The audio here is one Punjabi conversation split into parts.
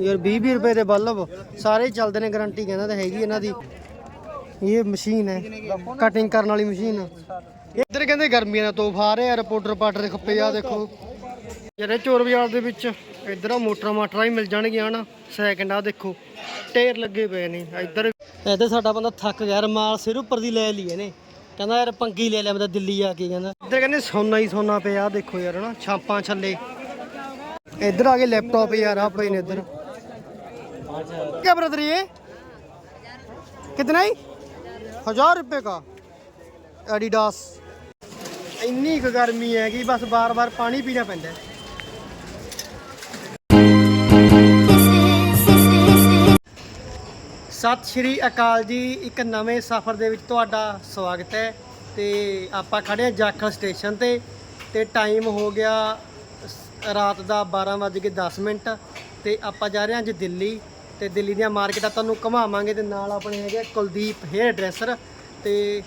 ਯਾਰ 20 20 ਰੁਪਏ ਦੇ ਬੱਲਬ, ਸਾਰੇ ਚੱਲਦੇ ਨੇ ਗਾਰੰਟੀ ਕਹਿੰਦਾ ਤਾਂ ਹੈਗੀ ਇਹਨਾਂ ਦੀ। ਇਹ ਮਸ਼ੀਨ ਹੈ ਕਟਿੰਗ ਕਰਨ ਵਾਲੀ ਮਸ਼ੀਨ। ਇੱਧਰ ਕਹਿੰਦੇ ਗਰਮੀਆਂ ਦਾ ਤੋਹਫਾ ਆ ਰਿਹਾ ਯਾਰ ਪਾਟਰ ਦੇ ਖੱਪੇ ਆ, ਦੇਖੋ। ਜਿਹੜੇ ਚੋਰ ਬਾਜ਼ਾਰ ਦੇ ਵਿੱਚ ਇੱਧਰ ਆ ਮੋਟਰਾਂ ਮਾਟਰਾਂ ਹੀ ਮਿਲ ਜਾਣਗੀਆਂ ਹਨਾ ਸੈਕਿੰਡ ਆ ਦੇਖੋ ਟੇਰ ਲੱਗੇ ਪਏ ਨੇ, ਇੱਧਰ ਇੱਧਰ ਸਾਡਾ ਬੰਦਾ ਥੱਕ ਗਿਆ ਯਾਰ ਮਾਲ ਸਿਰ ਉੱਪਰ ਦੀ ਲੈ ਲਈ ਇਹਨੇ ਕਹਿੰਦਾ ਯਾਰ ਪੰਗੀ ਲੈ ਲਿਆ, ਮੈਂ ਤਾਂ ਦਿੱਲੀ ਆ ਕੇ ਕਹਿੰਦਾ। ਇੱਧਰ ਕਹਿੰਦੇ ਸੋਨਾ ਹੀ ਸੋਨਾ ਪਿਆ, ਦੇਖੋ ਯਾਰ ਹਨਾ, ਛਾਪਾਂ ਛੱਲੇ। ਇੱਧਰ ਆ ਕੇ ਲੈਪਟਾਪ ਯਾਰ ਆ ਪਏ ਨੇ ਇੱਧਰ क्या ब्रदर ये कितना ही हजार रुपए का एडिडास ਇੰਨੀ ਕੁ ਗਰਮੀ ਹੈ ਕਿ ਬਸ ਬਾਰ-ਬਾਰ ਪਾਣੀ ਪੀਣਾ ਪੈਂਦਾ ਹੈ ਸਤਿ ਸ਼੍ਰੀ ਅਕਾਲ ਜੀ ਇੱਕ ਨਵੇਂ ਸਫ਼ਰ ਦੇ ਵਿੱਚ ਤੁਹਾਡਾ ਸਵਾਗਤ ਹੈ ਤੇ ਆਪਾਂ ਖੜੇ ਹਾਂ ਜਾਖਲ ਸਟੇਸ਼ਨ ਤੇ ਤੇ ਟਾਈਮ ਹੋ ਗਿਆ ਸ- ਰਾਤ ਦਾ 12:10 ਮਿੰਟ ਤੇ ਆਪਾਂ ਜਾ ਰਹੇ ਹਾਂ ਅੱਜ ਦਿੱਲੀ ਤੇ ਦਿੱਲੀ ਦੀਆਂ ਮਾਰਕੀਟਾਂ ਤੁਹਾਨੂੰ ਘੁਮਾਵਾਂਗੇ ਤੇ ਨਾਲ ਆਪਣੇ ਹੈਗੇ ਆ ਕੁਲਦੀਪ ਹੇਅਰ ਡਰੈਸਰ ਤੇ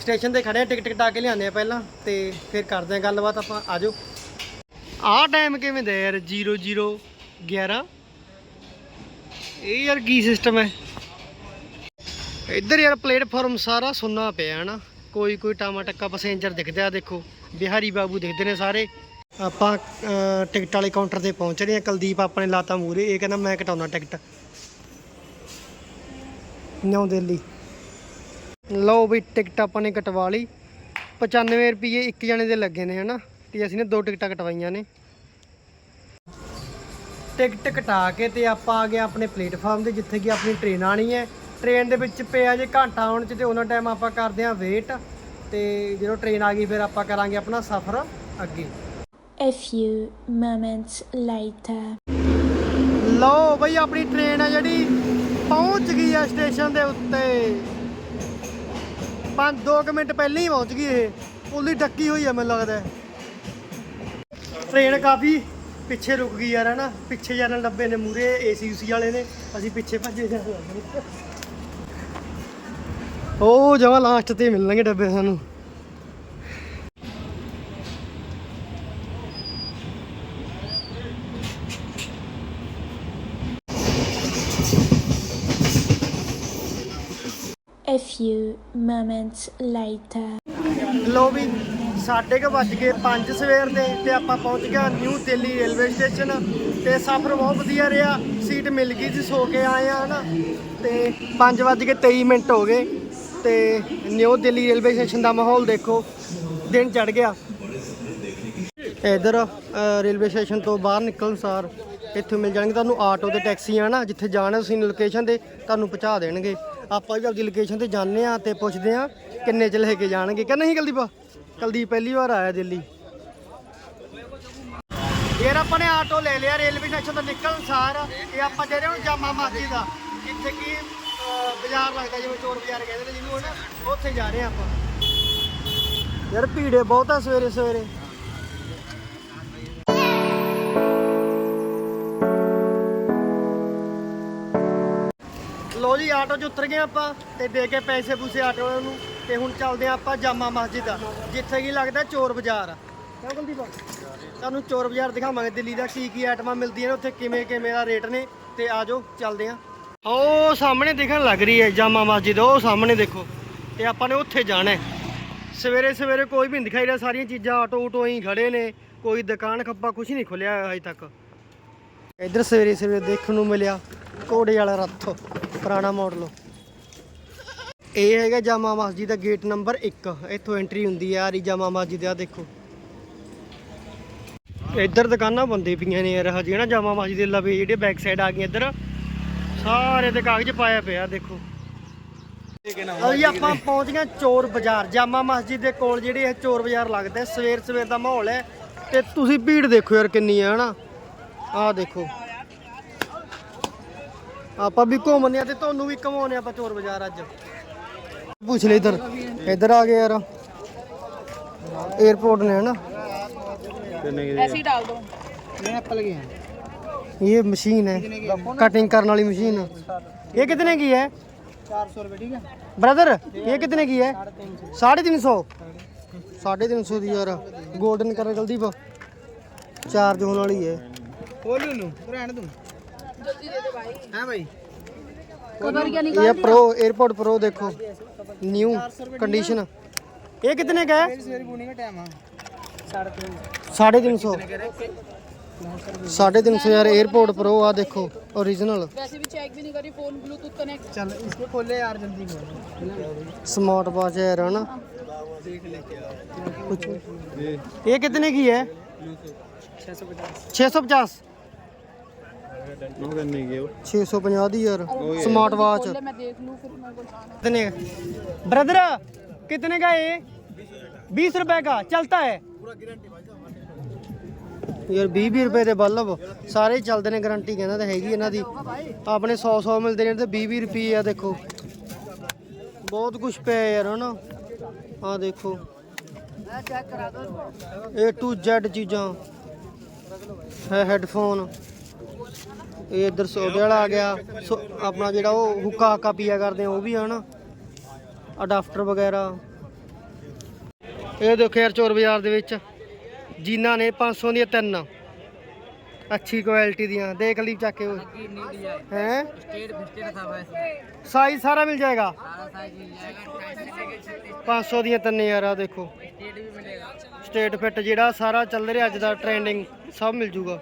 ਸਟੇਸ਼ਨ ਤੇ ਖੜੇ ਆ ਟਿਕਟ ਕਟਾ ਕੇ ਲਿਆਉਂਦੇ ਆ ਪਹਿਲਾਂ ਤੇ ਫਿਰ ਕਰਦੇ ਆ ਗੱਲਬਾਤ, ਆਪਾਂ ਆਜੋ ਆਹ ਟਾਈਮ ਕਿਵੇਂ ਦਾ ਯਾਰ? 0011 ਇਹ ਯਾਰ ਕੀ ਸਿਸਟਮ ਹੈ? ਇੱਧਰ ਯਾਰ ਪਲੇਟਫਾਰਮ ਸਾਰਾ ਸੁੰਨਾ ਪਿਆ ਹੈ ਨਾ। ਕੋਈ ਕੋਈ ਟਾਮਾ ਟੱਕਾ ਪੈਸੇਂਜਰ ਦਿਖਦਾ ਦੇਖੋ। ਬਿਹਾਰੀ ਬਾਬੂ ਦਿਖਦੇ ਨੇ ਸਾਰੇ। ਆਪਾਂ ਟਿਕਟ ਵਾਲੇ ਕਾਊਂਟਰ ਤੇ ਪਹੁੰਚ ਰਹੇ ਹਾਂ। ਕੁਲਦੀਪ ਆਪਣੇ ਲਾਤਾ ਮੂਰੇ ਇਹ ਕਹਿੰਦਾ, ਮੈਂ ਕਟਾਉਣਾ ਟਿਕਟ। ਨਿਊ ਦਿੱਲੀ। ਲਓ ਵੀ, ਟਿਕਟ ਆਪਾਂ ਨੇ ਕਟਵਾ ਲਈ। 95 ਰੁਪਏ ਇੱਕ ਜਣੇ ਦੇ ਲੱਗੇ ਨੇ, ਹਨਾ? ਤੇ ਅਸੀਂ ਨੇ ਦੋ ਟਿਕਟਾਂ ਕਟਵਾਈਆਂ ਨੇ। ਟਿਕਟ ਕਟਾ ਕੇ ਤੇ ਆਪਾਂ ਆ ਗਏ ਆਪਣੇ ਪਲੇਟਫਾਰਮ ਤੇ, ਜਿੱਥੇ ਕਿ ਆਪਣੀ ਟ੍ਰੇਨ ਆਣੀ ਹੈ। ਟ੍ਰੇਨ ਦੇ ਵਿੱਚ ਪਿਆ ਜੇ ਘੰਟਾ ਆਉਣ ਚ ਤੇ ਉਹਨਾਂ ਟਾਈਮ ਆਪਾਂ ਕਰਦੇ ਆਂ ਵੇਟ ਤੇ ਜਦੋਂ ਟ੍ਰੇਨ ਆ ਗਈ, ਫਿਰ ਆਪਾਂ ਕਰਾਂਗੇ ਆਪਣਾ ਸਫ਼ਰ ਅੱਗੇ। A few moments later. ਲਓ ਬਈ, ਆਪਣੀ ਟ੍ਰੇਨ ਹੈ ਜਿਹੜੀ, ਪਹੁੰਚ ਗਈ ਹੈ ਸਟੇਸ਼ਨ ਦੇ ਉੱਤੇ। ਪੰਜ ਦੋ ਮਿੰਟ ਪਹਿਲਾਂ ਹੀ ਪਹੁੰਚ ਗਈ ਇਹ। ਪੁਲੀ ਡੱਕੀ ਹੋਈ ਹੈ ਮੈਨੂੰ ਲੱਗਦਾ। ਟ੍ਰੇਨ ਕਾਫੀ ਪਿੱਛੇ ਰੁਕ ਗਈ ਯਾਰ, ਹਨਾ? ਪਿੱਛੇ ਜਨਰਲ ਡੱਬੇ ਨੇ ਮੂਰੇ ਏਸੀ ਯੂਸੀ ਵਾਲੇ ਨੇ। ਅਸੀਂ ਪਿੱਛੇ ਭੱਜੇ ਜਾ ਰਹੇ ਉਹ ਜਮਾ ਲਾਸਟ ਤੇ ਮਿਲਣਗੇ ਡੱਬੇ ਸਾਨੂੰ A few moments later. ਲੋ ਵੀ ਸਾਢੇ ਕੁ ਵੱਜ ਗਏ 5 ਸਵੇਰ ਦੇ ਤੇ ਆਪਾਂ ਪਹੁੰਚ ਗਏ ਨਿਊ ਦਿੱਲੀ ਰੇਲਵੇ ਸਟੇਸ਼ਨ ਤੇ ਸਫ਼ਰ ਬਹੁਤ ਵਧੀਆ ਰਿਹਾ, ਸੀਟ ਮਿਲ ਗਈ ਜੀ ਸੋ ਕੇ ਆਏ ਆ ਹਨਾ? ਤੇ 5 ਵੱਜ ਕੇ 23 ਮਿੰਟ ਹੋ ਗਏ ਤੇ ਨਿਊ ਦਿੱਲੀ ਰੇਲਵੇ ਸਟੇਸ਼ਨ ਦਾ ਮਾਹੌਲ ਦੇਖੋ, ਦਿਨ ਚੜ ਗਿਆ। ਇਧਰ ਰੇਲਵੇ ਸਟੇਸ਼ਨ ਤੋਂ ਬਾਹਰ ਨਿਕਲਣ ਸਾਰ ਇੱਥੇ ਮਿਲ ਜਾਣਗੇ ਤੁਹਾਨੂੰ ਆਟੋ ਤੇ ਟੈਕਸੀ ਆ ਨਾ ਜਿੱਥੇ ਜਾਣਾ ਤੁਸੀਂ ਲੋਕੇਸ਼ਨ ਤੇ, ਤੁਹਾਨੂੰ ਪਹੁੰਚਾ ਦੇਣਗੇ। ਆਪਾਂ ਵੀ ਆਪਦੀ ਲੋਕੇਸ਼ਨ ਤੇ ਜਾਂਦੇ ਆ ਤੇ ਪੁੱਛਦੇ ਆ ਕਿੰਨੇ ਚ ਲੈ ਕੇ ਜਾਣਗੇ। ਕਿ ਨਹੀਂ ਕੁਲਦੀਪ? ਕੁਲਦੀਪ ਪਹਿਲੀ ਵਾਰ ਆਇਆ ਦਿੱਲੀ। ਯਾਰ ਆਪਾਂ ਨੇ ਆਟੋ ਲੈ ਲਿਆ, ਰੇਲਵੇ ਸਟੇਸ਼ਨ ਤੋਂ ਨਿਕਲਣ ਸਾਰ। ਇਹ ਆਪਾਂ ਜਿਹੜੇ ਹੁਣ ਜਾਮਾ ਮਸਜਿਦ ਆ। ਜਿੱਥੇ ਕੀ ਬਾਜ਼ਾਰ ਲੱਗਦਾ ਜਿਵੇਂ ਚੋਰ ਬਾਜ਼ਾਰ ਕਹਿੰਦੇ ਨੇ, ਜਿਹਨੂੰ ਹੁਣ ਉੱਥੇ ਜਾ ਰਹੇ ਆ ਆਪਾਂ। ਯਾਰ ਭੀੜੇ ਬਹੁਤ ਆ ਸਵੇਰੇ ਸਵੇਰੇ ਲੋ ਜੀ, ਆਟੋ 'ਚ ਉਤਰ ਗਏ ਆਪਾਂ ਤੇ ਦੇ ਕੇ ਪੈਸੇ ਪੂਸੇ ਆਟੋ ਵਾਲੇ ਨੂੰ ਤੇ ਹੁਣ ਚੱਲਦੇ ਆ ਆਪਾਂ ਜਾਮਾ ਮਸਜਿਦ ਆ ਜਿੱਥੇ ਕੀ ਲੱਗਦਾ ਚੋਰ ਬਾਜ਼ਾਰ ਆ। ਕਿਉਂ ਕੁਲਦੀਪ ਤੁਹਾਨੂੰ ਚੋਰ ਬਾਜ਼ਾਰ ਦਿਖਾਵਾਂਗੇ, ਦਿੱਲੀ ਦਾ ਕੀ ਕੀ ਆਈਟਮਾਂ ਮਿਲਦੀਆਂ ਨੇ, ਉੱਥੇ ਕਿਵੇਂ ਕਿਵੇਂ ਦਾ ਰੇਟ ਨੇ ਤੇ ਆਜੋ ਚੱਲਦੇ ਆ ਉਹ ਸਾਹਮਣੇ ਦਿਖਣ ਲੱਗ ਰਹੀ ਹੈ ਜਾਮਾ ਮਸਜਿਦ, ਉਹ ਸਾਹਮਣੇ ਦੇਖੋ ਤੇ ਆਪਾਂ ਨੇ ਉੱਥੇ ਜਾਣਾ ਹੈ। ਸਵੇਰੇ ਸਵੇਰੇ ਕੋਈ ਵੀ ਨਹੀਂ ਦਿਖਾਈ ਰਿਹਾ, ਸਾਰੀਆਂ ਚੀਜ਼ਾਂ ਆਟੋ ਊਟੋ ਹੀ ਖੜੇ ਨੇ, ਕੋਈ ਦੁਕਾਨ ਖੱਪਾ ਕੁਝ ਨਹੀਂ ਖੁੱਲਿਆ ਹੋਇਆ ਹਜੇ ਤੱਕ। ਇੱਧਰ ਸਵੇਰੇ ਸਵੇਰੇ ਦੇਖਣ ਨੂੰ ਮਿਲਿਆ ਘੋੜੇ ਵਾਲਾ ਰੱਥ, ਪੁਰਾਣਾ ਮਾਡਲ ਇਹ ਹੈਗਾ ਜਾਮਾ ਮਸਜਿਦ ਦਾ ਗੇਟ ਨੰਬਰ 1 ਇੱਥੋਂ ਐਂਟਰੀ ਹੁੰਦੀ ਆ ਰੀ ਜਾਮਾ ਮਸਜਿਦ ਆ ਦੇਖੋ। ਇੱਧਰ ਦੁਕਾਨਾਂ ਬੰਦੇ ਪਈਆਂ ਨੇ ਯਾਰ ਹਜੇ ਨਾ ਜਾਮਾ ਮਸਜਿਦ ਦੇ ਲਵੇ, ਜਿਹੜੇ ਬੈਕ ਸਾਈਡ ਆ ਗਈਆਂ ਇੱਧਰ, ਸਾਰੇ ਤੇ ਕਾਗਜ਼ ਪਾਇਆ ਪਿਆ ਦੇਖੋ। ਅਜੀ ਆਪਾਂ ਪਹੁੰਚ ਗਏ ਚੋਰ ਬਾਜ਼ਾਰ। ਜਾਮਾ ਮਸਜਿਦ ਦੇ ਕੋਲ ਜਿਹੜੇ ਇਹ ਚੋਰ ਬਾਜ਼ਾਰ ਲੱਗਦਾ ਸਵੇਰ ਸਵੇਰ ਦਾ ਮਾਹੌਲ ਹੈ। ਤੇ ਤੁਸੀਂ ਭੀੜ ਦੇਖੋ ਯਾਰ ਕਿੰਨੀ ਹੈ, ਹਨਾ? ਆਹ ਦੇਖੋ ਆਪਾਂ ਵੀ ਘੁੰਮਨੇ ਆ ਤੇ ਤੁਹਾਨੂੰ ਵੀ ਘਮਾਉਨੇ ਆਪਾਂ ਚੋਰ ਬਾਜ਼ਾਰ ਅੱਜ ਪੁੱਛ ਲੈ ਇਧਰ ਇਧਰ ਆ ਗਏ ਯਾਰ 에어ਪੋਰਟ ਨੇ ਹਨਾ ऐसे ही डाल दो ये मशीन है कटिंग करने वाली मशीन ये कितने की है ब्रदर ये कितने की है साढ़े तीन सौ साढ़े तीन सौ दी यार गोल्डन कलर कल दी चार्ज होने वाली है खोलू नु रहने तुम जल्दी दे दे भाई हां भाई कवर क्या निकाल ये प्रो एयरपोर्ट प्रो देखो न्यू कंडीशन ये कितने का है मेरी बुनी का टाइम है साढ़े तीन सौ साढ़े तीन सौ यार एयरपोर्ट प्रो आ देखो ओरिजिनल वैसे भी चेक भी नहीं करी फोन ब्लूटूथ कनेक्ट चल इसको खोले यार जल्दी खोल स्मार्ट वॉच है यार है ना देख लेके ये कितने की है 650 650 ਉਹ ਕਿੰਨੀ ਗਈ ਉਹ 650 ਦੀ ਯਾਰ स्मार्ट वॉच ਯਾਰ 20 20 ਰੁਪਏ ਦੇ ਬੱਲਬ ਸਾਰੇ ਹੀ ਨੇ ਗਾਰੰਟੀ ਕਹਿੰਦਾ ਤਾਂ ਹੈਗੀ ਇਹਨਾਂ ਦੀ। ਆਪਣੇ 100 100 ਮਿਲਦੇ ਨੇ ਤੇ 20 20 ਰੁਪਏ ਆ ਦੇਖੋ। ਬਹੁਤ ਕੁਝ ਪਿਆ ਯਾਰ ਹਨਾ? ਆ ਦੇਖੋ। A to Z ਚੀਜ਼ਾਂ। ਹੈ ਹੈਡਫੋਨ ਇਹ ਇੱਧਰ ਸੋਡੇ ਵਾਲਾ ਆ ਗਿਆ। ਆਪਣਾ ਜਿਹੜਾ ਉਹ ਹੁੱਕਾ ਹਾਕਾ ਪੀਆ ਕਰਦੇ ਆ, ਉਹ ਵੀ ਆ ਅਡਾਪਟਰ ਵਗੈਰਾ। ਇਹ ਦੇਖੋ ਯਾਰ ਚੋਰ ਬਾਜ਼ਾਰ ਦੇ ਵਿੱਚ। ਜੀਨਾਂ ਨੇ 500 ਦੀਆਂ ਤਿੰਨ। ਅੱਛੀ ਕੁਆਲਿਟੀ ਦੀਆਂ। ਦੇਖ ਲਈ ਚੱਕ ਕੇ ਹੈ? ਸਾਈਜ਼ ਸਾਰਾ ਮਿਲ ਜਾਏਗਾ। 500 ਦੀਆਂ ਤਿੰਨ ਯਾਰ ਆ ਦੇਖੋ। ਸਟੇਟ ਫਿੱਟ ਜਿਹੜਾ ਸਾਰਾ ਚੱਲ ਰਿਹਾ, ਅੱਜ ਦਾ ਟ੍ਰੈਂਡਿੰਗ ਸਭ ਮਿਲ ਜੂਗਾ।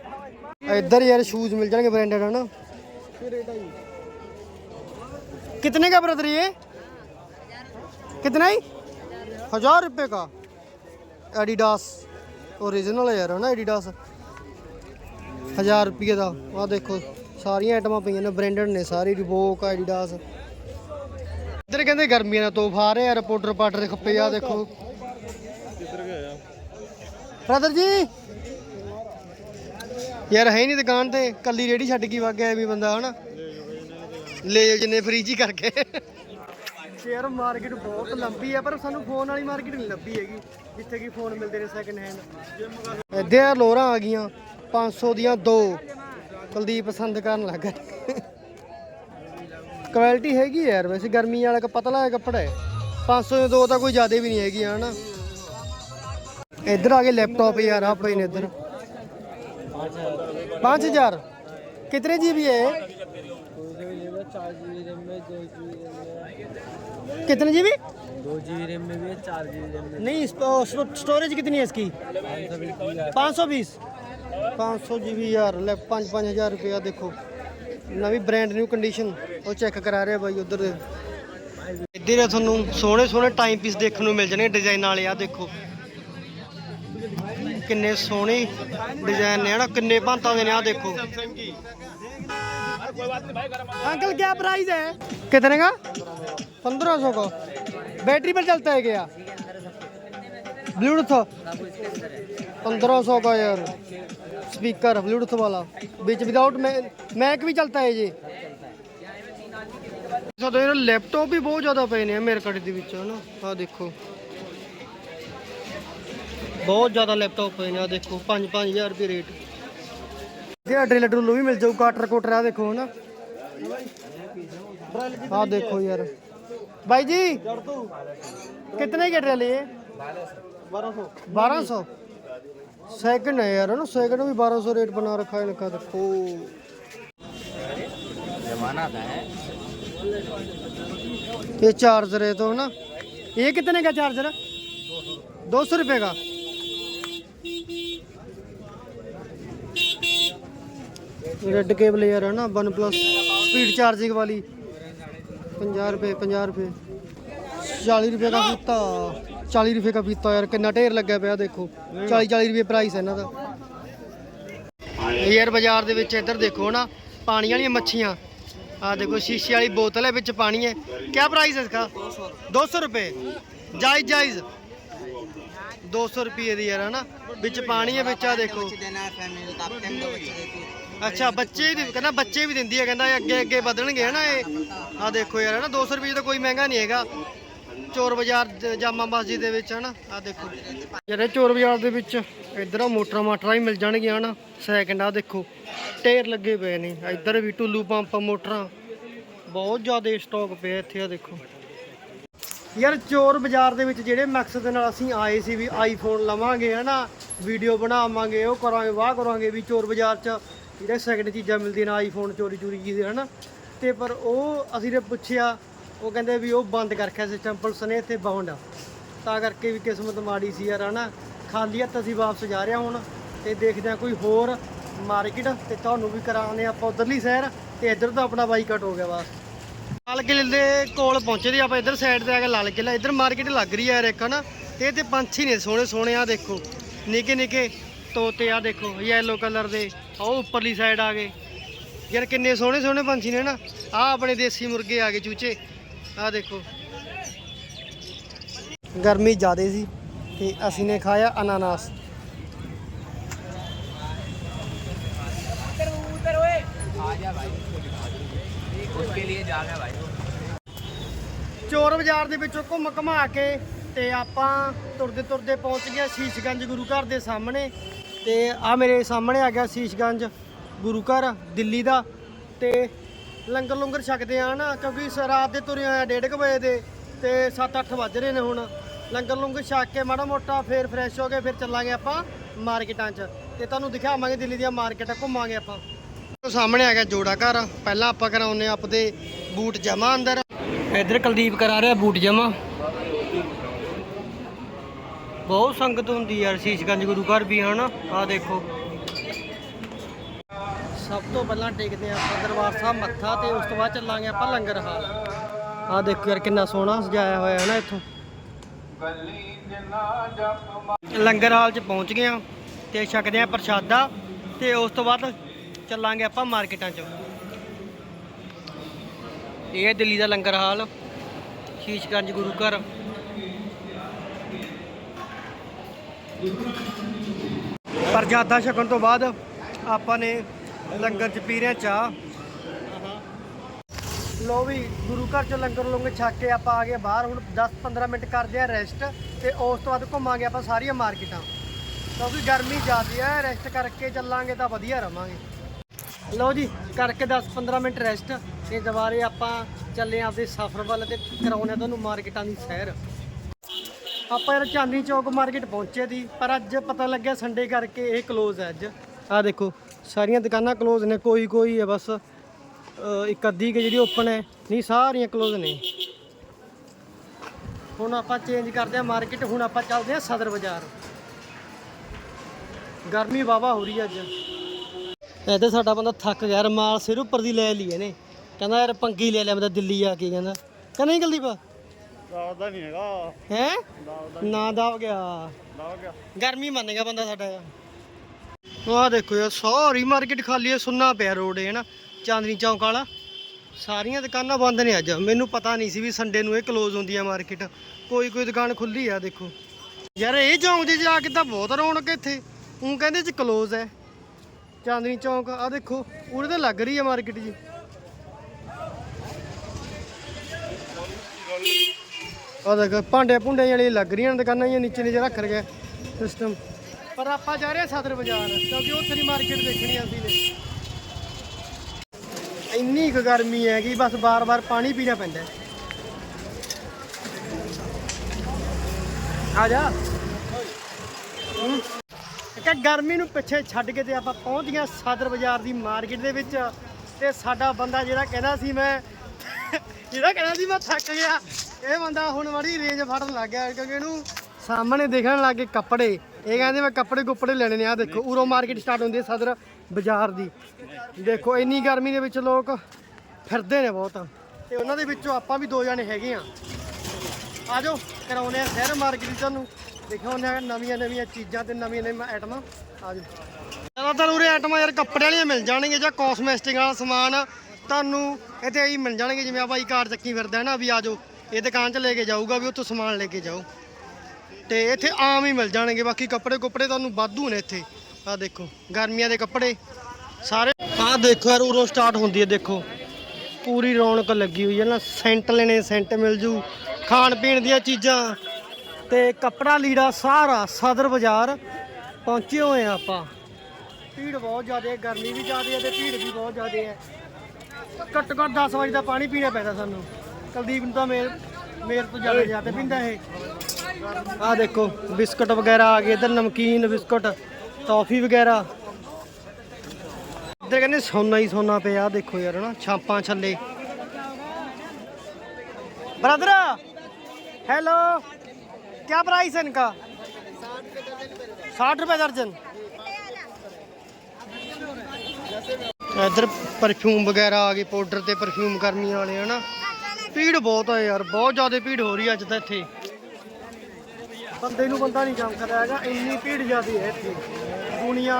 ਇੱਧਰ ਯਾਰ ਸ਼ੂਜ਼ ਮਿਲ ਜਾਣਗੇ ਬ੍ਰਾਂਡਡ ਹਨਾ कितने का ब्रदर ये कितना ही हजार रुपए का एडिडास ओरिजिनल है यार है ना एडिडास ਹਜ਼ਾਰ ਰੁਪਏ ਦਾ ਆਹ ਦੇਖੋ ਸਾਰੀਆਂ ਆਈਟਮਾਂ ਪਈਆਂ ਨੇ ਬ੍ਰਾਂਡਡ ਨੇ ਸਾਰੀ ਰਿਬੋਕ ਐਡੀਡਾਸ ਇੱਧਰ ਕਹਿੰਦੇ ਗਰਮੀਆਂ ਦਾ ਤੋਹਫਾ ਆ ਰਿਹਾ ਯਾਰ ਪਾਊਡਰ ਪਾਟਰ ਦੇ ਖੱਪੇ ਆ ਦੇਖੋ ਕਿੱਧਰ ਗਿਆ ਬ੍ਰਦਰ ਜੀ ਯਾਰ ਹੈ ਨਹੀਂ ਦੁਕਾਨ ਤੇ ਕੱਲੀ ਰੇੜੀ ਛੱਡ ਕੇ ਵਗ ਗਿਆ ਵੀ ਬੰਦਾ ਹਨਾ? ਲੈ ਜਾਓ ਜਿੰਨੇ ਫ੍ਰੀ ਜੀ ਕਰਕੇ ਸ਼ੇਅਰ ਮਾਰਕੀਟ ਬਹੁਤ ਲੰਬੀ ਹੈ ਪਰ ਸਾਨੂੰ ਫੋਨ ਵਾਲੀ ਮਾਰਕੀਟ ਨਹੀਂ ਲੱਭੀ ਹੈਗੀ ਜਿੱਥੇ ਕਿ ਫੋਨ ਮਿਲਦੇ ਨੇ ਸੈਕਿੰਡ ਹੈਂਡ ਇੱਥੇ ਆ ਲੋਰਾਂ ਆ ਗਈਆਂ 500 ਦੀਆਂ ਦੋ ਕੁਲਦੀਪ ਪਸੰਦ ਕਰਨ ਲੱਗ ਗਿਆ ਕੁਆਲਿਟੀ ਹੈਗੀ ਹੈ ਯਾਰ ਵੈਸੇ ਗਰਮੀ ਵਾਲਾ ਕ ਪਤਲਾ ਹੈ ਕੱਪੜਾ ਹੈ। 500 ਦੇ ਦੋ ਤਾਂ ਕੋਈ ਜ਼ਿਆਦਾ ਵੀ ਨਹੀਂ ਹੈਗੀ ਹਨਾ? ਇੱਧਰ ਆ ਗਏ ਲੈਪਟਾਪ ਯਾਰ ਆ ਪਏ ਨੇ ਇੱਧਰ। 5000 कितने जी बी है कितने जी बी दो जी बी रैम में भी है चार जी बी रैम में नहीं स्टोरेज कितनी है इसकी पाँच सौ बीस पाँच सौ जी बी यार ਲੈ 5 5000 ਰੁਪਇਆ ਦੇਖੋ ਨਵੀਂ ਬ੍ਰਾਂਡ ਨਿਊ ਕੰਡੀਸ਼ਨ ਉਹ ਚੈੱਕ ਕਰਾ ਰਿਹਾ ਬਾਈ ਉਧਰ ਦੇ ਇੱਧਰ ਆ ਤੁਹਾਨੂੰ ਸੋਹਣੇ ਸੋਹਣੇ ਟਾਈਮ ਪੀਸ ਦੇਖਣ ਨੂੰ ਮਿਲ ਜਾਣੇ ਡਿਜ਼ਾਈਨ ਵਾਲੇ ਆ ਦੇਖੋ ਕਿੰਨੇ ਸੋਹਣੇ ਡਿਜ਼ਾਈਨ ਨੇ ਹਨਾ ਕਿੰਨੇ ਭਾਂਤਾਂ ਦੇ ਨੇ ਆ ਦੇਖੋ अंकल क्या प्राइस है कितने का पंद्रह सौ का बैटरी पर चलता है क्या ब्लूटूथ पंद्रह सौ का यार स्पीकर ब्लूटूथ वाला बीच विदाउट मैक भी चलता है जी ਸਾਡੇ ਇਹਨਾਂ ਲੈਪਟਾਪ ਵੀ ਬਹੁਤ ਜ਼ਿਆਦਾ ਪਏ ਨੇ ਮਾਰਕੀਟ ਦੇ ਵਿੱਚ ਹਨਾ ਆ ਦੇਖੋ ਬਹੁਤ ਜ਼ਿਆਦਾ ਲੈਪਟਾਪ ਪਏ ਨੇ ਆ ਦੇਖੋ 5 5000 ਰੁਪਏ ਰੇਟ ਇਹ ਡਰਿਲ ਡਰੁੱਲ ਵੀ ਮਿਲ ਜਾਊ ਕਾਟਰ ਕੋਟਰ ਆ ਦੇਖੋ ਹਨਾ ਆ ਦੇਖੋ ਯਾਰ भाई जी कितने के ड्रिल ये बारह सौ सेकंड है यार है ना सेकंड में भी बारह सौ रेट बना रखा है लिखा देखो जमाना था है ये चार्जर है तो है ना ये कितने का चार्जर है दो सौ रुपये का रेड केबल यार है ना वन प्लस स्पीड चार्जिंग वाली पंजा रुपये पंजा रुपये चाली रुपये का पीता चाली रुपये का पीता यार किन्ना ढेर लगे पे देखो चाली चाली रुपये प्राइस है इन्हों का यार बाजार के इधर देखो ना पानी वाली मच्छियाँ आ देखो शीशे वाली बोतल है बिच पानी है क्या प्राइस है इसका दो सौ रुपये जायज जायज दो सौ रुपये दी यार है ना बिच पानी है बिच आ देखो ਅੱਛਾ, ਬੱਚੇ ਵੀ ਕਹਿੰਦਾ ਬੱਚੇ ਵੀ ਦਿੰਦੀ ਹੈ ਕਹਿੰਦਾ ਅੱਗੇ ਅੱਗੇ ਵਧਣਗੇ ਹਨਾ ਇਹ। ਆ ਦੇਖੋ ਯਾਰ, ਹਨਾ 200 ਰੁਪਏ ਤਾਂ ਕੋਈ ਮਹਿੰਗਾ ਨਹੀਂ ਹੈਗਾ। ਚੋਰ ਬਾਜ਼ਾਰ ਜਾਮਾ ਮਸਜਿਦ ਦੇ ਵਿੱਚ, ਹਨਾ ਆ ਦੇਖੋ। ਜਿਹੜੇ ਚੋਰ ਬਾਜ਼ਾਰ ਦੇ ਵਿੱਚ ਇੱਧਰ ਆ ਮੋਟਰਾਂ ਮਾਟਰਾਂ ਵੀ ਮਿਲ ਜਾਣਗੀਆਂ, ਹਨਾ ਸੈਕਿੰਡ ਆ ਦੇਖੋ ਟੇਰ ਲੱਗੇ ਪਏ ਨੇ ਇੱਧਰ ਵੀ ਟੁੱਲੂ ਪੰਪ ਮੋਟਰਾਂ, ਬਹੁਤ ਜ਼ਿਆਦਾ ਸਟਾਕ ਪਿਆ ਇੱਥੇ ਆ ਦੇਖੋ। ਯਾਰ ਚੋਰ ਬਾਜ਼ਾਰ ਦੇ ਵਿੱਚ ਜਿਹੜੇ ਮਕਸਦ ਨਾਲ ਅਸੀਂ ਆਏ ਸੀ ਵੀ ਆਈਫੋਨ ਲਵਾਂਗੇ, ਹਨਾ ਵੀਡੀਓ ਬਣਾਵਾਂਗੇ, ਉਹ ਕਰਾਂਗੇ, ਵਾਹ ਕਰਾਂਗੇ ਵੀ ਚੋਰ ਬਾਜ਼ਾਰ 'ਚ ਜਿਹੜਾ ਸੈਕਿੰਡ ਚੀਜ਼ਾਂ ਮਿਲਦੀਆਂ ਨੇ ਆਈਫੋਨ ਚੋਰੀ ਚੋਰੀ ਕੀ ਹਨਾ। ਤੇ ਪਰ ਉਹ ਅਸੀਂ ਨੇ ਪੁੱਛਿਆ, ਉਹ ਕਹਿੰਦੇ ਵੀ ਉਹ ਬੰਦ ਕਰਕੇ ਸਿਸਟਮ ਪੁਲਿਸ ਨੇ ਇੱਥੇ ਬਾਉਂਡ ਆ। ਤਾਂ ਕਰਕੇ ਵੀ ਕਿਸਮਤ ਮਾੜੀ ਸੀ ਯਾਰ, ਹਨਾ। ਖਾਲੀ ਹੱਥ ਅਸੀਂ ਵਾਪਸ ਜਾ ਰਹੇ ਹਾਂ ਹੁਣ ਤੇ ਦੇਖਦੇ ਹਾਂ ਕੋਈ ਹੋਰ ਮਾਰਕੀਟ ਤੇ ਤੁਹਾਨੂੰ ਵੀ ਕਰਾਉਂਦੇ ਹਾਂ ਆਪਾਂ ਉਧਰਲੀ ਸ਼ਹਿਰ ਤੇ ਇੱਧਰ ਤਾਂ ਆਪਣਾ ਬਾਈਕਾਟ ਹੋ ਗਿਆ ਬਸ। ਲਾਲ ਕਿਲੇ ਦੇ ਕੋਲ ਪਹੁੰਚੇ ਦੀ ਆਪਾਂ ਇੱਧਰ ਸਾਈਡ ਤੇ ਆ ਕੇ ਲਾਲ ਕਿਲਾ, ਇੱਧਰ ਮਾਰਕੀਟ ਲੱਗ ਰਹੀ ਹੈ ਯਾਰ ਇੱਕ, ਹਨਾ। ਤੇ ਤੇ ਪੰਛੀ ਨੇ ਸੋਹਣੇ ਸੋਹਣੇ ਆ ਦੇਖੋ। ਨਿੱਕੇ ਨਿੱਕੇ ਤੋਤੇ ਆ ਦੇਖੋ ਯੈਲੋ ਕਲਰ ਦੇ। ਉਹ ਉੱਪਰਲੀ ਸਾਈਡ ਆ ਗਏ। ਯਾਰ ਕਿੰਨੇ ਸੋਹਣੇ ਸੋਹਣੇ ਪੰਛੀ ਨੇ ਨਾ। ਆ ਆਪਣੇ ਦੇਸੀ ਮੁਰਗੇ ਆ ਗਏ ਚੂਚੇ। ਆ ਦੇਖੋ। ਗਰਮੀ ਜ਼ਿਆਦਾ ਸੀ ਤੇ ਅਸੀਂ ਨੇ ਖਾਇਆ ਅਨਾਨਾਸ। ਚੋਰ ਬਾਜ਼ਾਰ ਦੇ ਵਿੱਚੋਂ ਘੁੰਮ ਘਮਾ ਕੇ ਤੇ ਆਪਾਂ ਤੁਰਦੇ ਤੁਰਦੇ ਪਹੁੰਚ ਗਏ ਸ਼ੀਸ਼ਗੰਜ ਗੁਰੂ ਘਰ ਦੇ ਸਾਹਮਣੇ। ਤੇ ਆ ਮੇਰੇ ਸਾਹਮਣੇ ਆ ਗਿਆ ਸ਼ੀਸ਼ਗੰਜ ਗੁਰੂ ਘਰ, ਦਿੱਲੀ ਦਾ। ਤੇ ਲੰਗਰ ਲੰਗਰ ਛਕਦੇ ਆ ਨਾ, ਕਿਉਂਕਿ ਸ- ਰਾਤ ਦੇ ਤੁਰੇ ਆ 1:30 ਵਜੇ ਦੇ ਤੇ 7-8 ਵੱਜ ਰਹੇ ਨੇ ਹੁਣ। ਲੰਗਰ ਲੰਗਰ ਛਕ ਕੇ ਮਾੜਾ ਮੋਟਾ ਫੇਰ ਫਰੈਸ਼ ਹੋ ਕੇ ਫਿਰ ਚੱਲਾਂਗੇ ਆਪਾਂ ਮਾਰਕੀਟਾਂ 'ਚ। ਤੇ ਤੁਹਾਨੂੰ ਦਿਖਾਵਾਂਗੇ ਦਿੱਲੀ ਦੀਆਂ ਮਾਰਕੀਟਾਂ, ਘੁੰਮਾਂਗੇ ਆਪਾਂ। ਸਾਹਮਣੇ ਆ ਗਿਆ ਜੋੜਾ ਘਰ। ਪਹਿਲਾਂ ਆਪਾਂ ਕਰਾਉਨੇ ਆਪਦੇ ਬੂਟ ਜਮਾ ਅੰਦਰ। ਇੱਧਰ ਕੁਲਦੀਪ ਕਰਾ ਰਿਹਾ ਬੂਟ ਜਮਾ ਬਹੁਤ ਸੰਗਤ ਹੁੰਦੀ ਯਾਰ, ਸ਼ੀਸ਼ਗੰਜ ਗੁਰੂ ਘਰ ਵੀ, ਹਨਾ? ਆ ਦੇਖੋ। ਸਭ ਤੋਂ ਪਹਿਲਾਂ ਟੇਕਦੇ ਆ ਆਪਾਂ ਦਰਬਾਰ ਸਾਹਿਬ ਮੱਥਾ ਤੇ, ਉਸ ਤੋਂ ਬਾਅਦ ਚੱਲਾਂਗੇ ਆਪਾਂ ਲੰਗਰ ਹਾਲ। ਆ ਦੇਖੋ ਯਾਰ, ਕਿੰਨਾ ਸੋਹਣਾ ਸਜਾਇਆ ਹੋਇਆ ਹੈ ਨਾ ਇੱਥੋਂ? ਲੰਗਰ ਹਾਲ 'ਚ ਪਹੁੰਚ ਗਏ ਆ ਤੇ ਛਕਦੇ ਆ ਪ੍ਰਸ਼ਾਦਾ ਤੇ ਉਸ ਤੋਂ ਬਾਅਦ ਚੱਲਾਂਗੇ ਆਪਾਂ ਮਾਰਕੀਟਾਂ 'ਚ। ਇਹ ਹੈ ਦਿੱਲੀ ਦਾ ਲੰਗਰ ਹਾਲ, ਸ਼ੀਸ਼ਗੰਜ ਗੁਰੂ ਘਰ। ਪ੍ਰਜਾਦਾ ਛਕਣ ਤੋਂ ਬਾਅਦ ਆਪਾਂ ਨੇ ਲੰਗਰ 'ਚ ਪੀ ਰਹੇ ਚਾਹ। ਲੋ ਵੀ, ਗੁਰੂ ਘਰ 'ਚੋਂ ਲੰਗਰ ਲੰਗਰ ਛਕ ਕੇ ਆਪਾਂ ਆ ਗਏ ਬਾਹਰ। ਹੁਣ 10-15 ਮਿੰਟ ਕਰਦੇ ਆ ਰੈਸਟ ਤੇ ਉਸ ਤੋਂ ਬਾਅਦ ਘੁੰਮਾਂਗੇ ਆਪਾਂ ਸਾਰੀਆਂ ਮਾਰਕੀਟਾਂ। ਕਿਉਂਕਿ ਗਰਮੀ ਜ਼ਿਆਦੀ ਹੈ ਰੈਸਟ ਕਰਕੇ ਚੱਲਾਂਗੇ ਤਾਂ ਵਧੀਆ ਰਵਾਂਗੇ। ਲਓ ਜੀ, ਕਰਕੇ 10-15 ਮਿੰਟ ਰੈਸਟ ਤੇ ਦੁਬਾਰੇ ਆਪਾਂ ਚੱਲੇ ਆਂ ਆਪਦੇ ਸਫ਼ਰ ਵੱਲ ਤੇ ਕਰਾਉਣੇ ਆ ਤੁਹਾਨੂੰ ਮਾਰਕੀਟਾਂ ਦੀ ਸੈਰ। ਆਪਾਂ ਯਾਰ ਚਾਂਦਨੀ ਚੌਕ ਮਾਰਕੀਟ ਪਹੁੰਚੇ ਦੀ, ਪਰ ਅੱਜ ਪਤਾ ਲੱਗਿਆ ਸੰਡੇ ਕਰਕੇ ਇਹ ਕਲੋਜ਼ ਹੈ ਅੱਜ। ਆਹ ਦੇਖੋ, ਸਾਰੀਆਂ ਦੁਕਾਨਾਂ ਕਲੋਜ਼ ਨੇ, ਕੋਈ ਕੋਈ ਹੈ ਬਸ। ਇੱਕ ਅੱਧੀ ਕਿ ਜਿਹੜੀ ਓਪਨ ਹੈ, ਨਹੀਂ, ਸਾਰੀਆਂ ਕਲੋਜ਼ ਨੇ। ਹੁਣ ਆਪਾਂ ਚੇਂਜ ਕਰਦੇ ਹਾਂ ਮਾਰਕੀਟ ਹੁਣ ਆਪਾਂ ਚੱਲਦੇ ਹਾਂ ਸਦਰ ਬਾਜ਼ਾਰ। ਗਰਮੀ ਵਾਵਾ ਹੋ ਰਹੀ ਅੱਜ। ਇਹ ਇੱਥੇ ਸਾਡਾ ਬੰਦਾ ਥੱਕ ਗਿਆ ਰਮਾਲ ਸਿਰ ਉੱਪਰ ਦੀ ਲੈ ਲਈ ਇਹਨੇ। ਕਹਿੰਦਾ ਯਾਰ, ਪੰਗੀ ਲੈ ਲਿਆ ਮੈਂ ਤਾਂ ਦਿੱਲੀ ਆ ਕੇ, ਕਹਿੰਦਾ। ਕਹਿੰਦਾ ਨਹੀਂ ਕੁਲਦੀਪ? ਦਾਦਾ ਨਹੀਂ ਹੈਗਾ। ਹੈ? ਨਾ ਦਾ ਹੋ ਗਿਆ। ਦਾ ਗਿਆ। ਗਰਮੀ ਮੰਨ ਗਿਆ ਬੰਦਾ ਸਾਡਾ। ਆਹ ਦੇਖੋ ਯਾਰ ਸਾਰੀ ਮਾਰਕੀਟ ਖਾਲੀ ਹੈ ਸੁੰਨਾ ਪਿਆ ਰੋਡ ਹੈ ਨਾ ਚਾਂਦਨੀ ਚੌਂਕ ਵਾਲਾ। ਸਾਰੀਆਂ ਦੁਕਾਨਾਂ ਬੰਦ ਨੇ ਅੱਜ। ਮੈਨੂੰ ਪਤਾ ਨਹੀਂ ਸੀ ਵੀ ਸੰਡੇ ਨੂੰ ਇਹ ਕਲੋਜ਼ ਹੁੰਦੀ ਆ ਮਾਰਕੀਟ ਕੋਈ ਕੋਈ ਦੁਕਾਨ ਖੁੱਲੀ ਆ ਦੇਖੋ। ਯਾਰ ਇਹ ਚੌਂਕ 'ਚ ਜਾ ਕੇ ਤਾਂ ਬਹੁਤ ਰੌਣਕ ਇੱਥੇ। ਉਹ ਕਹਿੰਦੇ ਚ ਕਲੋਜ਼ ਹੈ ਚਾਂਦਨੀ ਚੌਂਕ ਆ ਦੇਖੋ ਉਰੇ ਤਾਂ ਲੱਗ ਰਹੀ ਹੈ ਮਾਰਕੀਟ ਜੀ। ਆ ਦੇਖ, ਭਾਂਡੇ ਭੁੰਡੇ ਵਾਲੀ ਲੱਗ ਰਹੀਆਂ ਨੇ ਦੁਕਾਨਾਂ ਜਾਂ ਨੀਚੇ ਨੀਚੇ ਰੱਖ ਰਗੇ ਸਿਸਟਮ ਪਰ ਆਪਾਂ ਜਾ ਰਹੇ ਹਾਂ ਸਦਰ ਬਾਜ਼ਾਰ, ਕਿਉਂਕਿ ਉੱਥੇ ਦੀ ਮਾਰਕੀਟ ਦੇਖਣੀ ਆਂਦੀ ਨੇ ਇੰਨੀ ਕੁ ਗਰਮੀ ਹੈ ਕਿ ਬਸ ਬਾਰ-ਬਾਰ ਪਾਣੀ ਪੀਣਾ ਪੈਂਦਾ ਆ ਜਾ। ਕਿ ਗਰਮੀ ਨੂੰ ਪਿੱਛੇ ਛੱਡ ਕੇ ਤੇ ਆਪਾਂ ਪਹੁੰਚ ਗਏ ਸਦਰ ਬਾਜ਼ਾਰ ਦੀ ਮਾਰਕੀਟ ਦੇ ਵਿੱਚ। ਤੇ ਸਾਡਾ ਬੰਦਾ ਜਿਹੜਾ ਕਹਿੰਦਾ ਸੀ ਮੈਂ, ਜਿਹੜਾ ਕਹਿੰਦਾ ਸੀ ਮੈਂ ਥੱਕ ਗਿਆ। ਇਹ ਬੰਦਾ ਹੁਣ ਬੜੀ ਰੇਂਜ ਫੜਨ ਲੱਗ ਗਿਆ ਕਿਉਂਕਿ ਇਹਨੂੰ ਸਾਹਮਣੇ ਦੇਖਣ ਲੱਗ ਗਏ ਕੱਪੜੇ। ਇਹ ਕਹਿੰਦੇ ਮੈਂ ਕੱਪੜੇ ਕੁੱਪੜੇ ਲੈਣੇ ਨੇ ਆ ਦੇਖੋ, ਉਰੋਂ ਮਾਰਕੀਟ ਸਟਾਰਟ ਹੁੰਦੀ ਹੈ ਸਦਰ ਬਾਜ਼ਾਰ ਦੀ। ਦੇਖੋ, ਇੰਨੀ ਗਰਮੀ ਦੇ ਵਿੱਚ ਲੋਕ ਫਿਰਦੇ ਨੇ ਬਹੁਤ। ਤੇ ਉਹਨਾਂ ਦੇ ਵਿੱਚੋਂ ਆਪਾਂ ਵੀ ਦੋ ਜਣੇ ਹੈਗੇ ਆ ਆ ਜਾਓ ਕਰਾਉਨੇ ਆ ਸ਼ਹਿਰ ਮਾਰਕੀਟ ਤੁਹਾਨੂੰ। ਦਿਖਾਉਂਦੇ ਆ ਨਵੀਆਂ ਨਵੀਆਂ ਚੀਜ਼ਾਂ ਤੇ ਨਵੀਆਂ ਨਵੀਆਂ ਆਈਟਮਾਂ ਆ ਜਾਓ ਜ਼ਿਆਦਾਤਰ ਉਰੇ ਆਈਟਮਾਂ ਯਾਰ ਕੱਪੜੇ ਵਾਲੀਆਂ ਮਿਲ ਜਾਣਗੀਆਂ ਜਾਂ ਕਾਸਮੈਟਿਕ ਵਾਲਾ ਸਮਾਨ। ਤੁਹਾਨੂੰ ਇੱਥੇ ਹੀ ਮਿਲ ਜਾਣਗੇ, ਜਿਵੇਂ ਆ ਬਾਈ ਕਾਰ ਚੱਕੀ ਫਿਰਦਾ ਹੈ ਨਾ, ਵੀ ਆ ਜਾਓ ਇਹ ਦੁਕਾਨ 'ਚ ਲੈ ਕੇ ਜਾਊਗਾ ਵੀ ਉੱਥੋਂ ਸਮਾਨ ਲੈ ਕੇ ਜਾਓ ਤੇ ਇੱਥੇ ਆਮ ਹੀ ਮਿਲ ਜਾਣਗੇ, ਬਾਕੀ ਕੱਪੜੇ ਕੁੱਪੜੇ ਤੁਹਾਨੂੰ ਵਾਧੂ ਨੇ ਇੱਥੇ। ਆ ਦੇਖੋ, ਗਰਮੀਆਂ ਦੇ ਕੱਪੜੇ। ਸਾਰੇ ਆਹ ਦੇਖੋ ਯਾਰ, ਉਰੋਂ ਸਟਾਰਟ ਹੁੰਦੀ ਹੈ, ਦੇਖੋ। ਪੂਰੀ ਰੌਣਕ ਲੱਗੀ ਹੋਈ ਹੈ ਨਾ, ਸੈਂਟ ਲੈਣੇ, ਸੈਂਟ ਮਿਲ ਜੂ। ਖਾਣ ਪੀਣ ਦੀਆਂ ਚੀਜ਼ਾਂ। ਤੇ ਕੱਪੜਾ ਲੀੜਾ ਸਾਰਾ, ਸਦਰ ਬਾਜ਼ਾਰ ਪਹੁੰਚੇ ਹੋਏ ਆ ਆਪਾਂ। ਭੀੜ ਬਹੁਤ ਜ਼ਿਆਦਾ ਹੈ, ਗਰਮੀ ਵੀ ਜ਼ਿਆਦਾ ਹੈ ਤੇ ਭੀੜ ਵੀ ਬਹੁਤ ਜ਼ਿਆਦਾ ਹੈ। ਘੱਟੋ ਘੱਟ 10 ਵਜੇ ਦਾ ਪਾਣੀ ਪੀਣਾ ਪੈਂਦਾ ਸਾਨੂੰ। ਕੁਲਦੀਪ ਨੂੰ ਤਾਂ ਮੇਰ ਮੇਰ ਤੋਂ ਜ਼ਿਆਦਾ ਜ਼ਿਆਦਾ ਪੀਂਦਾ ਇਹ ਆਹ ਦੇਖੋ ਬਿਸਕਟ ਵਗੈਰਾ ਆ ਗਏ ਇਧਰ ਨਮਕੀਨ ਬਿਸਕਟ ਟੌਫੀ ਵਗੈਰਾ ਇੱਧਰ ਕਹਿੰਦੇ ਸੋਨਾ ਹੀ ਸੋਨਾ ਪਿਆ ਆਹ ਦੇਖੋ ਯਾਰ ਹਨਾ ਛਾਪਾਂ ਛੱਲੇ ब्रदर हेलो क्या प्राइस है इनका साठ रुपए दर्जन ਇੱਧਰ ਪਰਫਿਊਮ ਵਗੈਰਾ ਆ ਗਏ ਪਾਊਡਰ ਤੇ ਪਰਫਿਊਮ ਕਰਨੀਆਂ ਵਾਲੇ ਹਨਾ ਭੀੜ ਬਹੁਤ ਆ ਯਾਰ, ਬਹੁਤ ਜ਼ਿਆਦਾ ਭੀੜ ਹੋ ਰਹੀ ਹੈ ਅੱਜ ਤਾਂ ਇੱਥੇ। ਬੰਦੇ ਨੂੰ ਬੰਦਾ ਨਹੀਂ ਜੰਮਦਾ ਹੈਗਾ, ਇੰਨੀ ਭੀੜ ਜ਼ਿਆਦੀ ਹੈ ਇੱਥੇ। ਦੁਨੀਆ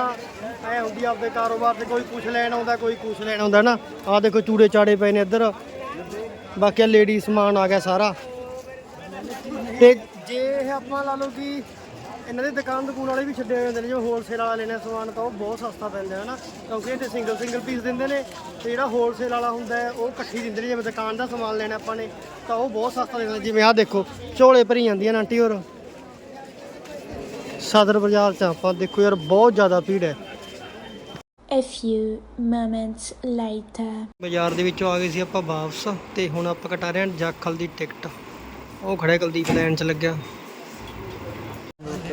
ਐ ਹੁੰਦੀ ਆ, ਆਪਦੇ ਕਾਰੋਬਾਰ ਤੇ ਕੋਈ ਕੁਛ ਲੈਣ ਆਉਂਦਾ, ਕੋਈ ਕੁਛ ਲੈਣ ਆਉਂਦਾ ਨਾ। ਆਹ ਦੇਖੋ, ਚੂੜੇ ਚਾੜੇ ਪਏ ਨੇ ਇੱਧਰ। ਬਾਕੀ ਲੇਡੀ ਸਮਾਨ ਆ ਗਿਆ ਸਾਰਾ। ਤੇ ਜੇ ਇਹ ਆਪਾਂ ਲਾ ਲਓ ਕਿ ਇਹਨਾਂ ਦੇ ਦੁਕਾਨ ਦੁਕਾਨ ਵਾਲੇ ਵੀ ਛੱਡੇ ਹੋਏ ਹੁੰਦੇ ਨੇ ਜੋ ਹੋਲਸੇਲ ਵਾਲਾ ਲੈਣਾ ਸਮਾਨ ਤਾਂ ਉਹ ਬਹੁਤ ਸਸਤਾ ਪੈਂਦਾ ਹੈ ਨਾ ਕਿਉਂਕਿ ਇੱਥੇ ਸਿੰਗਲ ਸਿੰਗਲ ਪੀਸ ਦਿੰਦੇ ਨੇ ਤੇ ਜਿਹੜਾ ਹੋਲਸੇਲ ਵਾਲਾ ਹੁੰਦਾ ਹੈ ਉਹ ਇਕੱਠੀ ਦਿੰਦੇ ਨੇ ਜਿਵੇਂ ਦੁਕਾਨ ਦਾ ਸਮਾਨ ਲੈਣਾ ਆਪਾਂ ਨੇ ਤਾਂ ਉਹ ਬਹੁਤ ਸਸਤਾ ਦਿੰਦੇ ਜਿਵੇਂ ਆਹ ਦੇਖੋ ਝੋਲੇ ਭਰੀ ਜਾਂਦੀਆਂ ਨੇ ਆਂਟੀ ਹੋਰ। ਸਦਰ ਬਾਜ਼ਾਰ ਚ ਆਪਾਂ ਦੇਖੋ ਯਾਰ ਬਹੁਤ ਜ਼ਿਆਦਾ ਭੀੜ ਹੈ। A few moments later. ਬਾਜ਼ਾਰ ਦੇ ਵਿੱਚੋਂ ਆ ਗਏ ਸੀ ਆਪਾਂ ਵਾਪਸ ਤੇ ਹੁਣ ਆਪਾਂ ਕਟਾ ਰਹੇ ਹਾਂ ਜਾਖਲ ਦੀ ਟਿਕਟ ਉਹ ਖੜਾ ਕੁਲਦੀਪ ਲਾਈਨ 'ਚ ਲੱਗਿਆ।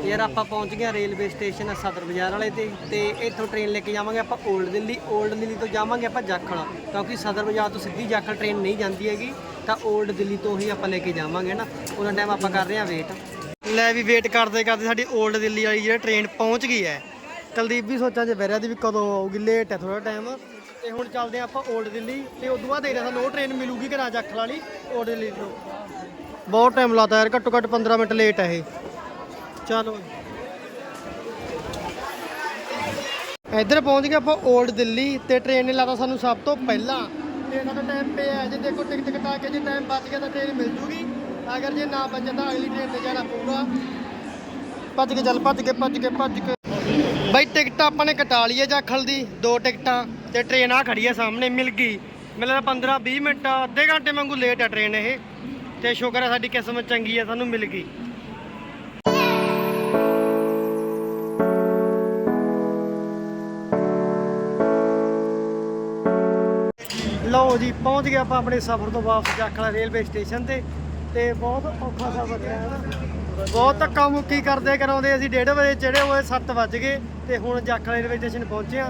ਯਾਰ ਆਪਾਂ ਪਹੁੰਚ ਗਏ ਹਾਂ ਰੇਲਵੇ ਸਟੇਸ਼ਨ ਸਦਰ ਬਾਜ਼ਾਰ ਵਾਲੇ ਤੇ ਤੇ ਇੱਥੋਂ ਟ੍ਰੇਨ ਲੈ ਕੇ ਜਾਵਾਂਗੇ ਆਪਾਂ ਓਲਡ ਦਿੱਲੀ ਓਲਡ ਦਿੱਲੀ ਤੋਂ ਜਾਵਾਂਗੇ ਆਪਾਂ ਜਾਖਲ, ਕਿਉਂਕਿ ਸਦਰ ਬਾਜ਼ਾਰ ਤੋਂ ਸਿੱਧੀ ਜਾਖਲ ਟ੍ਰੇਨ ਨਹੀਂ ਜਾਂਦੀ ਹੈਗੀ, ਤਾਂ ਓਲਡ ਦਿੱਲੀ ਤੋਂ ਹੀ ਆਪਾਂ ਲੈ ਕੇ ਜਾਵਾਂਗੇ ਨਾ? ਉਹਨਾਂ ਟਾਈਮ ਆਪਾਂ ਕਰ ਰਹੇ ਹਾਂ ਵੇਟ ਲੈ ਵੀ ਵੇਟ ਕਰਦੇ ਕਰਦੇ ਸਾਡੀ ਓਲਡ ਦਿੱਲੀ ਵਾਲੀ ਜਿਹੜਾ ਟ੍ਰੇਨ ਪਹੁੰਚ ਗਈ ਹੈ। ਕੁਲਦੀਪ ਵੀ ਸੋਚਾਂ 'ਚ ਬਹਿ ਰਿਹਾ ਸੀ ਵੀ ਕਦੋਂ ਆਊਗੀ ਲੇਟ ਹੈ ਥੋੜਾ ਟਾਈਮ ਤੇ ਹੁਣ ਚੱਲਦੇ ਹਾਂ ਆਪਾਂ ਓਲਡ ਦਿੱਲੀ ਤੇ ਉਦੋਂ ਬਾਅਦ ਦੇਖਦੇ ਹਾਂ ਸਾਨੂੰ ਉਹ ਟ੍ਰੇਨ ਮਿਲੂਗੀ ਕਿ ਨਾ ਜਾਖਲ ਵਾਲੀ ਓਲਡ ਦਿੱਲੀ ਤੋਂ। ਬਹੁਤ ਟਾਈਮ ਲਾਤਾ ਯਾਰ, ਘੱਟੋ ਘੱਟ 15 ਮਿੰਟ ਲੇਟ ਹੈ ਇਹ। ਚਲੋ ਇੱਧਰ ਪਹੁੰਚ ਗਏ ਆਪਾਂ ਓਲਡ ਦਿੱਲੀ ਤੇ ਟ੍ਰੇਨ ਨੇ ਲਾਤਾ ਸਾਨੂੰ ਸਭ ਤੋਂ ਪਹਿਲਾਂ। ਟ੍ਰੇਨਾਂ ਦਾ ਟਾਈਮ ਪਿਆ ਹੈ ਜੇ, ਦੇਖੋ ਟਿਕਟ ਕਟਾ ਕੇ ਜੇ ਟਾਈਮ ਬਚ ਗਿਆ ਤਾਂ ਟ੍ਰੇਨ ਮਿਲ ਜੂਗੀ। ਅਗਰ ਜੇ ਨਾ ਬਚਿਆ ਤਾਂ ਅਗਲੀ ਟ੍ਰੇਨ ਤੇ ਜਾਣਾ ਪਊਗਾ। ਭੱਜ ਕੇ ਚੱਲ, ਭੱਜ ਕੇ ਭੱਜ ਕੇ ਭੱਜ ਕੇ। ਬਾਈ ਟਿਕਟ ਆਪਾਂ ਨੇ ਕਟਾ ਲਈ ਹੈ ਜਾਖਲ ਦੀ, ਦੋ ਟਿਕਟਾਂ ਤੇ ਟ੍ਰੇਨ ਆ ਖੜੀ ਹੈ ਸਾਹਮਣੇ, ਮਿਲ ਗਈ। ਮੈਨੂੰ ਲੱਗਦਾ 15 20 ਮਿੰਟ, ਅੱਧੇ ਘੰਟੇ ਵਾਂਗੂ ਲੇਟ ਹੈ ਟ੍ਰੇਨ ਇਹ। ਤੇ ਸ਼ੁਕਰ ਹੈ ਸਾਡੀ ਕਿਸਮਤ ਚੰਗੀ ਹੈ, ਸਾਨੂੰ ਮਿਲ ਗਈ। ਲਓ ਜੀ, ਪਹੁੰਚ ਗਏ ਆਪਾਂ ਆਪਣੇ ਸਫ਼ਰ ਤੋਂ ਵਾਪਸ ਜਾਖਲ ਰੇਲਵੇ ਸਟੇਸ਼ਨ ਤੇ ਤੇ ਬਹੁਤ ਔਖਾ ਸਫ਼ਰ ਰਿਹਾ ਬਹੁਤ ਧੱਕਾ ਮੁੱਕੀ ਕਰਦੇ ਕਰਾਉਂਦੇ, ਅਸੀਂ 1:30 ਵਜੇ ਚੜੇ ਹੋਏ 7 ਵੱਜ ਗਏ ਤੇ ਹੁਣ ਜਾਖਲ ਰੇਲਵੇ ਸਟੇਸ਼ਨ ਪਹੁੰਚੇ ਆ